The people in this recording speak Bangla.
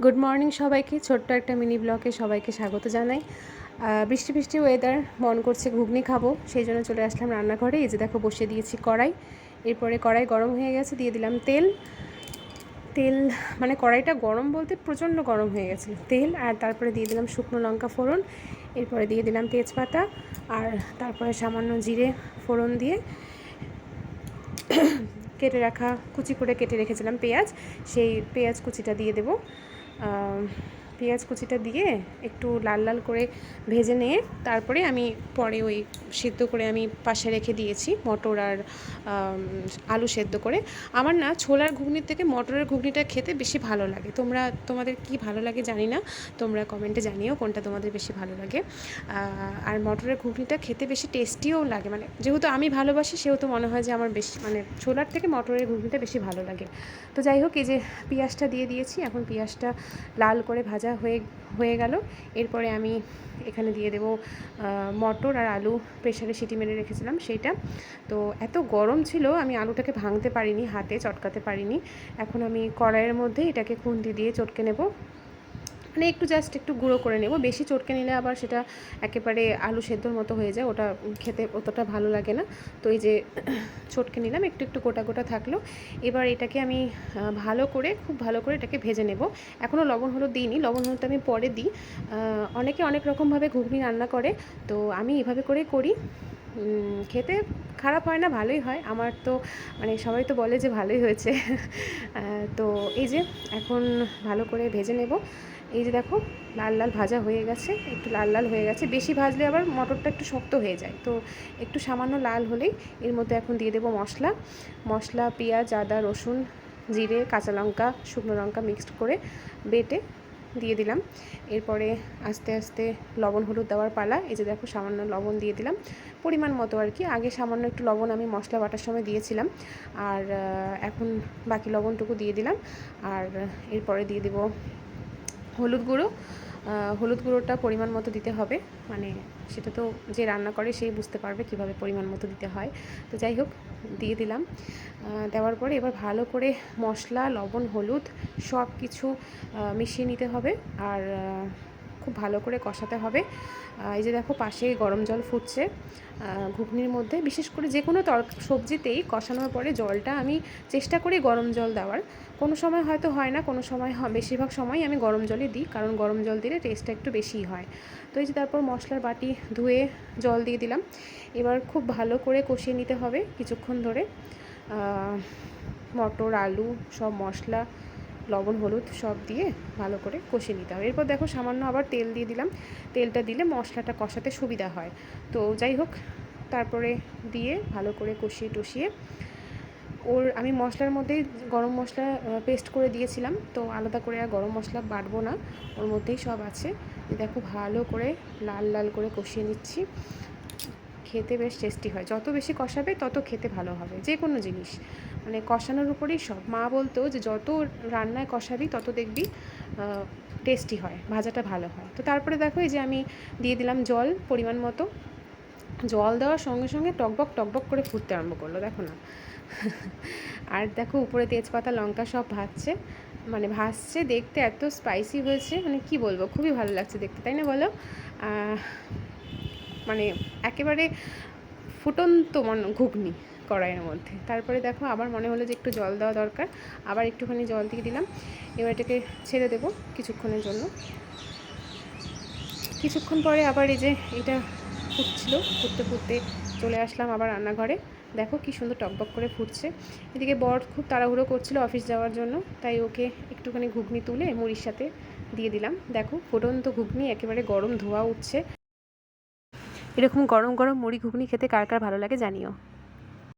গুড মর্নিং সবাইকে। ছোট্ট একটা মিনি ব্লকে সবাইকে স্বাগত জানাই। বৃষ্টি বৃষ্টি ওয়েদার মন করছে ঘুগনি খাব। সেই জন্য চলে আসলাম রান্নাঘরে। এই যে দেখো, বসিয়ে দিয়েছি কড়াই। এরপরে কড়াই গরম হয়ে গেছে, দিয়ে দিলাম তেল। তেল মানে কড়াইটা গরম বলতে প্রচণ্ড গরম হয়ে গেছে তেল আর তারপরে দিয়ে দিলাম শুকনো লঙ্কা ফোড়ন। এরপরে দিয়ে দিলাম তেজপাতা আর তারপরে সামান্য জিরে ফোড়ন দিয়ে কেটে রাখা, কুচি করে কেটে রেখেছিলাম পেঁয়াজ। সেই পেঁয়াজ কুচিটা দিয়ে দেবো। um, পেঁয়াজ কুচিটা দিয়ে একটু লাল লাল করে ভেজে নিয়ে তারপরে আমি পরে ওই সিদ্ধ করে আমি পাশে রেখে দিয়েছি মটর আর আলু সেদ্ধ করে। আমার না ছোলার ঘুগনির থেকে মটরের ঘুগনিটা খেতে বেশি ভালো লাগে। তোমরা, তোমাদের কি ভালো লাগে জানি না, তোমরা কমেন্টে জানিও কোনটা তোমাদের বেশি ভালো লাগে। আর মটরের ঘুগনিটা খেতে বেশি টেস্টিও লাগে মানে যেহেতু আমি ভালোবাসি, সেহেতু মনে হয় যে আমার বেশি মানে ছোলার থেকে মটরের ঘুগনিটা বেশি ভালো লাগে। তো যাই হোক, এই যে পেঁয়াজটা দিয়ে দিয়েছি, এখন পেঁয়াজটা লাল করে ভাজা হয়ে হয়ে গেল। এরপরে আমি এখানে দিয়ে দেবো মটর আর আলু প্রেশারে সিটি মেরে রেখেছিলাম সেইটা। তো এত গরম ছিল, আমি আলুটাকে ভাঙতে পারিনি, হাতে চটকাতে পারিনি। এখন আমি কড়াইয়ের মধ্যে এটাকে খুন্তি দিয়ে চটকে নেব। মানে একটু জাস্ট একটু গুঁড়ো করে নেব। বেশি চটকে নিলে আবার সেটা একেবারে আলু সেদ্ধর মতো হয়ে যায়, ওটা খেতে অতটা ভালো লাগে না। তো এই যে চটকে নিলাম, একটু একটু গোটা গোটা থাকল। এবার এটাকে আমি ভালো করে, খুব ভালো করে এটাকে ভেজে নেব। এখনও লবণ হলুদ দিইনি, লবণ হলুদটা আমি পরে দিই। অনেকে অনেক রকমভাবে ঘুগনি রান্না করে, তো আমি এভাবে করেই করি। খেতে খারাপ হয় না, ভালোই হয়। আমার তো মানে সবাই তো বলে যে ভালোই হয়েছে। তো এই যে এখন ভালো করে ভেজে নেব। এই যে দেখো, লাল লাল ভাজা হয়ে গেছে, একটু লাল লাল হয়ে গেছে। বেশি ভাজলে আবার মটরটা একটু শক্ত হয়ে যায়। তো একটু সামান্য লাল হলেই এর মধ্যে এখন দিয়ে দেবো মশলা। মশলা, পেঁয়াজ, আদা, রসুন, জিরে, কাঁচা লঙ্কা, শুকনো লঙ্কা মিক্সড করে বেটে দিয়ে দিলাম। এরপরে আস্তে আস্তে লবণ হলুদ দেওয়ার পালা, এই যে দেখো সামান্য লবণ দিয়ে দিলাম। পরিমাণ মতো আর কি। আগে সামান্য একটু লবণ আমি মশলা বাটার সময় দিয়েছিলাম। আর এখন বাকি লবণটুকু দিয়ে দিলাম। আর, এরপরে দিয়ে দেবো হলুদ গুঁড়ো হলুদ গুঁড়োটা পরিমাণ মতো দিতে হবে। মানে সেটা তো যে রান্না করে সেই বুঝতে পারবে কীভাবে পরিমাণ মতো দিতে হয়। তো যাই হোক, দিয়ে দিলাম। দেওয়ার পরে এবার ভালো করে মশলা, লবণ, হলুদ সব কিছু মিশিয়ে নিতে হবে। আর খুব ভালো করে কষাতে হবে। এই যে দেখো পাশে গরম জল ফুটছে। ঘুগনির মধ্যে, বিশেষ করে যে কোনো তর, সবজিতেই কষানোর পরে জলটা আমি চেষ্টা করি গরম জল দেওয়ার। কোনো সময় হয়তো হয় না, কোনো সময় বেশিরভাগ সময় আমি গরম জলই দিই, কারণ গরম জল দিলে টেস্টটা একটু বেশিই হয়। তো এই যে তারপর মশলার বাটি ধুয়ে জল দিয়ে দিলাম। এবার খুব ভালো করে কষিয়ে নিতে হবে কিছুক্ষণ ধরে। মটর, আলু সব মশলা লবণ, হলুদ সব দিয়ে ভালো করে কষিয়ে নিতে হবে। এরপর দেখো সামান্য আবার তেল দিয়ে দিলাম। তেলটা দিলে মশলাটা কষাতে সুবিধা হয়। তো যাই হোক, তারপরে দিয়ে ভালো করে কষিয়ে টষিয়ে ওর আমি মশলার মধ্যেই গরম মশলা পেস্ট করে দিয়েছিলাম। তো আলাদা করে আর গরম মশলা বাটবো না। ওর মধ্যেই সব আছে। দেখো ভালো করে লাল লাল করে কষিয়ে নিচ্ছি। খেতে বেশ টেস্টি হয়। যত বেশি কষাবে তত খেতে ভালো হবে। যে কোনো জিনিস। মানে কষানোর উপরেই সব। মা বলতো যে যত রান্নায় কষাবি, তত দেখবি টেস্টি হয়, ভাজাটা ভালো হয়। তো তারপরে দেখো এই যে আমি দিয়ে দিলাম জল, পরিমাণ মতো। জল দেওয়ার সঙ্গে সঙ্গে টকবক টকবক করে ফুটতে আরম্ভ করল, দেখো না। আর দেখো উপরে তেজপাতা, লঙ্কা সব ভাজছে মানে ভাসছে দেখতে এত স্পাইসি হয়েছে মানে কি বলব, খুবই ভালো লাগছে দেখতে, তাই না বলো? মানে একেবারে ফুটন্ত মন ঘুগনি। কড়াইয়ের মধ্যে। তারপরে দেখো আবার মনে হলো যে একটু জল দেওয়া দরকার। আবার একটুখানি জল দিয়ে দিলাম। এবার এটাকে ছেড়ে দেবো কিছুক্ষণের জন্য। কিছুক্ষণ পরে আবার এই যে এটা ফুটছিল, ফুটতে ফুটতে চলে আসলাম আবার রান্নাঘরে। দেখো কি সুন্দর টকবক করে ফুটছে। এদিকে বর খুব তাড়াহুড়ো করছিল অফিস যাওয়ার জন্য। তাই ওকে একটুখানি ঘুগনি তুলে মুড়ির সাথে দিয়ে দিলাম। দেখো ফুটন্ত ঘুগনি, একেবারে গরম ধোয়া উঠছে। এরকম গরম গরম মুড়ি ঘুগনি খেতে কার কার ভালো লাগে জানিও।